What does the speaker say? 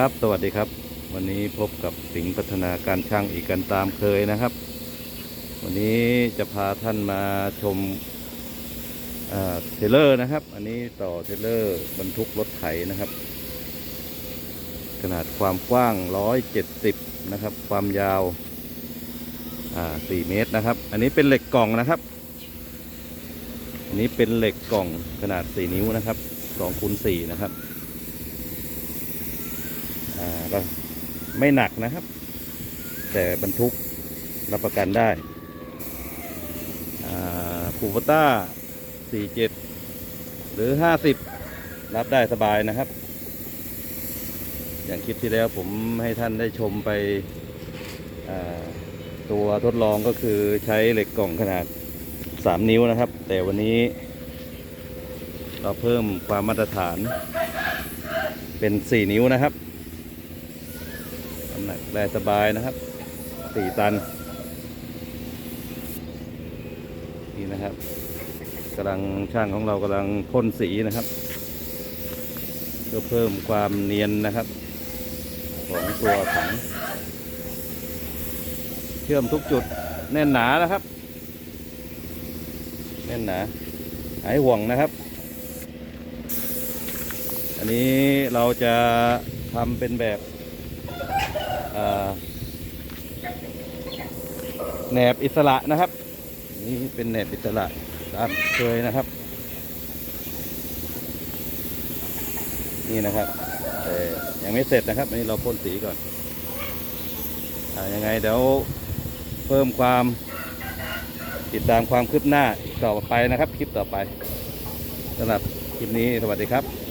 ครับ สวัสดีครับ วันนี้พบกับสิงห์พัฒนาการช่างอีกกันตามเคยนะครับ วันนี้จะพาท่านมาชมเทรลเลอร์นะครับ อันนี้ต่อเทรลเลอร์บรรทุกรถไถนะครับ ขนาดความกว้าง 170 นะครับ ความยาว 4 เมตรนะครับ อันนี้เป็นเหล็กกล่องนะครับ อันนี้เป็นเหล็กกล่องขนาด 4 นิ้วนะครับ2คูณ4นะครับ อ่าไม่หนักนะครับ แต่บรรทุกรับประกันได้คูปต้า 47 หรือ 50 รับได้สบายนะครับ อย่างคลิปที่แล้วผมให้ท่านได้ชมไปตัวทดลองก็คือใช้เหล็กกล่องขนาด 3 นิ้วนะครับ แต่วันนี้ เราเพิ่มความมาตรฐานเป็น 4 นิ้วนะครับ นักได้สบายนะครับสี่ตัน นี่นะครับกำลังช่างของเรากำลังพ่นสีนะครับ เพื่อเพิ่มความเนียนนะครับ ของตัวถัง เชื่อมทุกจุดแน่นหนานะครับ แน่นหนาหายห่วงนะครับ อันนี้เราจะทำเป็นแบบ แหนบอิสระนะครับ นี่เป็นแหนบอิสระตามเคยนะครับ นี่นะครับแต่ยังไม่เสร็จนะครับ อันนี้เราพ่นสีก่อนอยังไงเดี๋ยวเพิ่มความติดตามความคืบหน้าต่อไปนะครับ คลิปต่อไปสำหรับคลิปนี้สวัสดีครับ